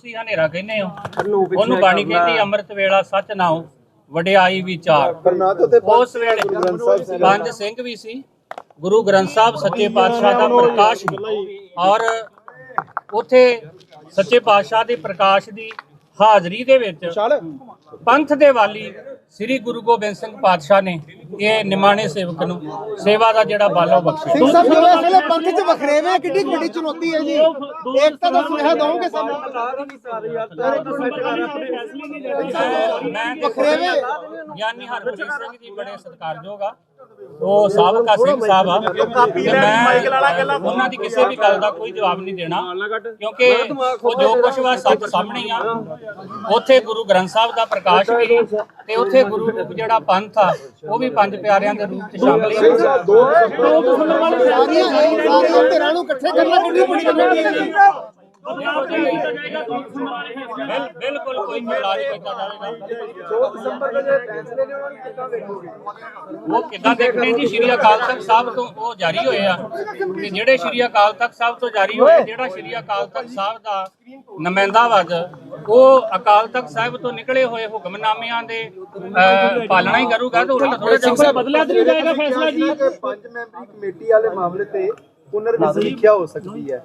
ਤੁਸੀਂ ਹਨੇਰਾ ਕਹਿੰਦੇ ਹੋ? ਉਹਨੂੰ ਬਾਣੀ ਕਹਿੰਦੀ ਅੰਮ੍ਰਿਤ ਵੇਲਾ ਸੱਚ ਨਾਉ ਵਡਿਆਈ ਵਿਚਾਰ ਉਸ ਵੇਲੇ ਪੰਜ ਸਿੰਘ ਵੀ ਸੀ। ਗੁਰੂ ਗ੍ਰੰਥ ਸਾਹਿਬ ਸੱਚੇ ਪਾਤਸ਼ਾਹ ਦਾ ਪ੍ਰਕਾਸ਼ ਔਰ ਉਥੇ ਸੱਚੇ ਪਾਤਸ਼ਾਹ ਦੇ ਪ੍ਰਕਾਸ਼ ਦੀ ਹਾਜ਼ਰੀ ਦੇ ਵਿੱਚ ਚੱਲ। ਪੰਥ ਦੇ ਵਾਲੀ ਸ੍ਰੀ ਗੁਰੂ ਗੋਬਿੰਦ ਸਿੰਘ ਪਾਤਸ਼ਾਹ ਨੇ ਇਹ ਨਿਮਾਣੇ ਸੇਵਕ ਨੂੰ ਸੇਵਾ ਦਾ ਜਿਹੜਾ ਬਾਲੋ ਬਖਸ਼ਿਆ। ਸਿੰਘ ਸਾਹਿਬ ਜਦੋਂ ਇਸ ਵੇਲੇ ਪੰਥ ਚ ਵਖਰੇਵੇਂ ਕਿੱਡੀ ਵੱਡੀ ਚੁਣੌਤੀ ਹੈ ਜੀ। ਏਕਤਾ ਦਾ? ਸੁਨੇਹਾ ਦਵਾਂਗੇ ਸਾਨੂੰ ਮੈਂ ਵਖਰੇਵੇਂ ਗਿਆਨੀ ਹਰਪ੍ਰੀਤ ਸਿੰਘ ਜੀ ਬੜੇ ਸਤਿਕਾਰਯੋਗ ਆ। ਉਹ ਸਾਬਕਾ ਸਿੰਘ ਸਾਹਿਬ ਆ। ਮੈਂ ਉਹਨਾਂ ਦੀ ਕਿਸੇ ਵੀ ਗੱਲ ਦਾ ਕੋਈ ਜਵਾਬ ਨਹੀਂ ਦੇਣਾ। ਕਿਉਂਕਿ ਉਹ ਜੋ ਕੁਛ ਵਾ ਸੱਚ ਸਾਹਮਣੇ ਆ। ਉੱਥੇ ਗੁਰੂ ਗ੍ਰੰਥ ਸਾਹਿਬ ਦਾ ਪ੍ਰਕਾਸ਼ ਵੀ ਤੇ ਉੱਥੇ ਗੁਰੂ ਜਿਹੜਾ ਪੰਥ ਆ ਉਹ ਵੀ ਪੰਜ ਪਿਆਰਿਆਂ ਦੇ ਰੂਪ ਚ ਸ਼ਾਮਲ ਹੈ ਸਾਰੀਆਂ ਸਾਰੀਆਂ ਧਿਰਾਂ ਨੂੰ ਇਕੱਠੇ ਕਰਨਾ ਕਿੱਡੀ ਵੱਡੀ ਚੁਣੌਤੀ ਹੈ ਬਿਲਕੁਲ ਕੋਈ ਇਲਾਜ ਕੀਤਾ ਜਾਵੇਗਾ 4 ਦਸੰਬਰ ਦੇ ਫੈਸਲੇ ਨੇ ਉਹਨਾਂ ਨੂੰ ਕਿੱਦਾਂ ਵੇਖੋਗੇ ਉਹ ਕਿੱਦਾਂ ਦੇਖਣੇ ਜੀ? ਸ਼੍ਰੀ ਅਕਾਲ ਤਖਤ ਸਾਹਿਬ ਤੋਂ ਉਹ ਜਾਰੀ ਹੋਏ ਆ। ਤੇ ਜਿਹੜੇ ਸ਼੍ਰੀ ਅਕਾਲ ਤਖਤ ਸਾਹਿਬ ਤੋਂ ਜਾਰੀ ਹੋਏ ਜਿਹੜਾ ਸ਼੍ਰੀ ਅਕਾਲ ਤਖਤ ਸਾਹਿਬ ਦਾ ਨੁਮਾਇੰਦਾ ਵਜ ਉਹ ਅਕਾਲ ਤਖਤ ਸਾਹਿਬ ਤੋਂ ਨਿਕਲੇ ਹੋਏ ਹੁਕਮਨਾਮਿਆਂ ਦੇ ਪਾਲਣਾ ਹੀ ਕਰੂਗਾ ਤੇ ਉਹਨਾਂ ਥੋੜਾ ਜਿਹਾ ਬਦਲਿਆ ਤੇ ਨਹੀਂ ਜਾਏਗਾ ਫੈਸਲਾ ਜੀ? ਪੰਜ ਮੈਂਬਰੀ ਕਮੇਟੀ ਵਾਲੇ ਮਾਮਲੇ ਤੇ ਪੁਨਰ ਹੋ ਸਕਦੀ ਹੈ।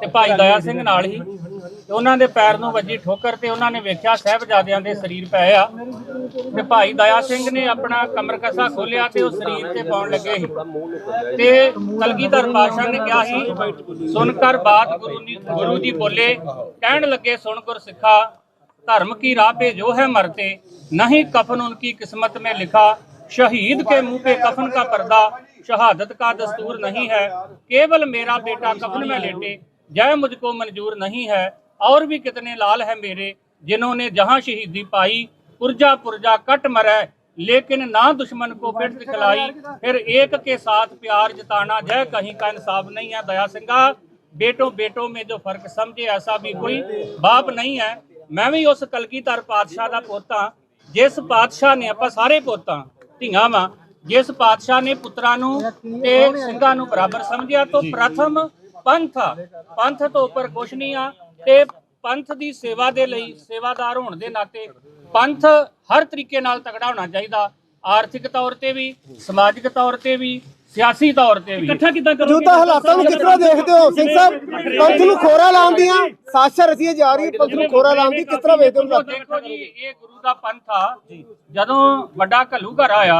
ਤੇ ਭਾਈ ਦਇਆ ਸਿੰਘ ਨਾਲ ਹੀ ਤੇ ਉਹਨਾਂ ਦੇ ਪੈਰ ਨੂੰ ਵੱਜੀ ਠੋਕਰ ਤੇ ਉਹਨਾਂ ਨੇ ਵੇਖਿਆ ਸਾਹਿਬਜ਼ਾਦਿਆਂ ਦੇ ਸਰੀਰ ਪਏ ਆ ਤੇ ਭਾਈ ਦਇਆ ਸਿੰਘ ਨੇ ਆਪਣਾ ਕਮਰ ਕਸਾ ਖੋਲਿਆ ਤੇ ਉਹ ਸਰੀਰ ਤੇ ਪਾਉਣ ਲੱਗੇ ਸੀ ਤੇ ਕਲਗੀਧਰ ਪਾਤਸ਼ਾਹ ਨੇ ਕਿਹਾ ਸੀ ਸੁਣ ਕਰ ਬਾਤ ਗੁਰੂ ਦੀ ਗੁਰੂ ਜੀ ਬੋਲੇ ਕਹਿਣ ਲੱਗੇ ਸੁਣ ਗੁਰ ਸਿੱਖਾ ਧਰਮ ਕੀ ਰਾਹ पे जो है मरते नहीं कफन उनकी किस्मत में लिखा शहीद के मुंह पे कफन का पर्दा शहादत का दस्तूर नहीं है केवल मेरा बेटा कफन में लेटे जय मुझको मंजूर नहीं है और भी कितने लाल है मेरे जिन्होंने जहां शहीदी पाई पुरजा पुरजा कट मरै लेकिन ना दुश्मन को पिट दिखलाई फिर एक के साथ प्यार जताना जय कहीं का इंसाफ नहीं है दया सिंगा बेटों बेटों में जो फर्क समझे ऐसा भी कोई बाप नहीं है ਮੈਂ ਵੀ ਉਸ ਕਲਗੀਧਰ ਪਾਤਸ਼ਾਹ ਦਾ ਪੋਤਾ ਜਿਸ ਪਾਤਸ਼ਾਹ ਨੇ ਆਪਾਂ ਸਾਰੇ ਪੋਤਾ ਧੀਆਂ ਵਾਂ ਜਿਸ ਪਾਤਸ਼ਾਹ ਨੇ ਪੁੱਤਰਾਂ ਨੂੰ ਤੇ ਸਿੰਘਾਂ ਨੂੰ ਬਰਾਬਰ ਸਮਝਿਆ ਤੋਂ ਪ੍ਰਥਮ ਪੰਥ ਆ। ਪੰਥ ਤੋਂ ਉੱਪਰ ਕੁਛ ਨਹੀਂ ਆ ਤੇ ਪੰਥ ਦੀ ਸੇਵਾ ਦੇ ਲਈ ਸੇਵਾਦਾਰ ਹੋਣ ਦੇ ਨਾਤੇ ਪੰਥ ਹਰ ਤਰੀਕੇ ਨਾਲ ਤਗੜਾ ਹੋਣਾ ਚਾਹੀਦਾ। ਆਰਥਿਕ ਤੌਰ ਤੇ ਵੀ ਸਮਾਜਿਕ ਤੌਰ ਤੇ ਵੀ ਸਿਆਸੀ ਤੌਰ ਤੇ ਵੀ। ਇਕੱਠਾ ਕਿਦਾਂ ਮੌਜੂਦਾ ਹਾਲਾਤਾਂ ਨੂੰ ਤਰ੍ਹਾਂ ਦੇਖਦੇ ਹੋ? ਸਿੰਘ ਸਾਹਿਬ ਪੰਥ ਨੂੰ ਖੋਰਾ ਲਾਉਣ ਦੀਆਂ ਰਚੀਆਂ ਜਾ ਰਹੀ ਪੰਥ ਨੂੰ ਖੋਰਾ ਲਾਉਣ ਦੀ ਕਿਸ ਤਰ੍ਹਾਂ ਵੇਖਦੇ ਹੋ? ਦੇਖੋ ਜੀ ਇਹ ਗੁਰੂ ਦਾ ਪੰਥ ਆ। ਜਦੋਂ ਵੱਡਾ ਘੱਲੂ ਘਰ ਆਇਆ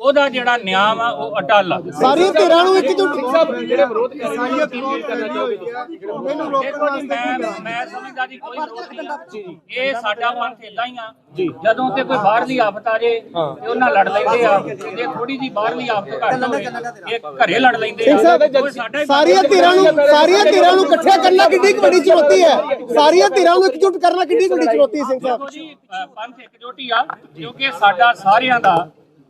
ਉਹਦਾ ਜਿਹੜਾ ਨਿਆਂ ਵਾ ਉਹ ਅਟਲ ਆ। ਸਾਰੀਆਂ ਧਿਰਾਂ ਨੂੰ ਇਕਜੁੱਟ ਦੇਖੋ ਜੀ ਮੈਂ ਮੈਂ ਸਮਝਦਾ ਜੀ ਕੋਈ ਵਿਰੋਧ ਨਹੀਂ ਆ। ਇਹ ਸਾਡਾ ਪੰਥ ਇਦਾਂ ਹੀ ਆ। ਜਦੋਂ ਤੇ ਕੋਈ ਬਾਹਰਲੀ ਆਫਤ ਆ ਜੇ ਤੇ ਉਹਨਾਂ ਲੜ ਲੈਂਦੇ ਆ। ਜੇ ਥੋੜੀ ਜੀ ਬਾਹਰਲੀ ਆਫਤ ਘੱਟ ਹੋਵੇ ਇਹ ਘਰੇ ਲੜ ਲੈਂਦੇ ਆ ਹੀ ਸਾਰੀਆਂ ਧਿਰਾਂ ਨੂੰ ਸਾਰੀਆਂ ਧਿਰਾਂ ਨੂੰ ਇਕੱਠਿਆ ਕਰਨਾ ਕਿੰਨੀ ਵੱਡੀ ਚੁਣੌਤੀ ਹੈ? ਸਾਰੀਆਂ ਧਿਰਾਂ ਨੂੰ ਇਕਜੁੱਟ ਕਰਨਾ ਕਿੰਨੀ ਵੱਡੀ ਚੁਣੌਤੀ ਹੈ ਸਿੰਘ ਸਾਹਿਬ? ਪੰਥ ਇਕਜੁੱਟੀ ਆ ਕਿਉਂਕਿ ਸਾਡਾ ਸਾਰਿਆਂ ਦਾ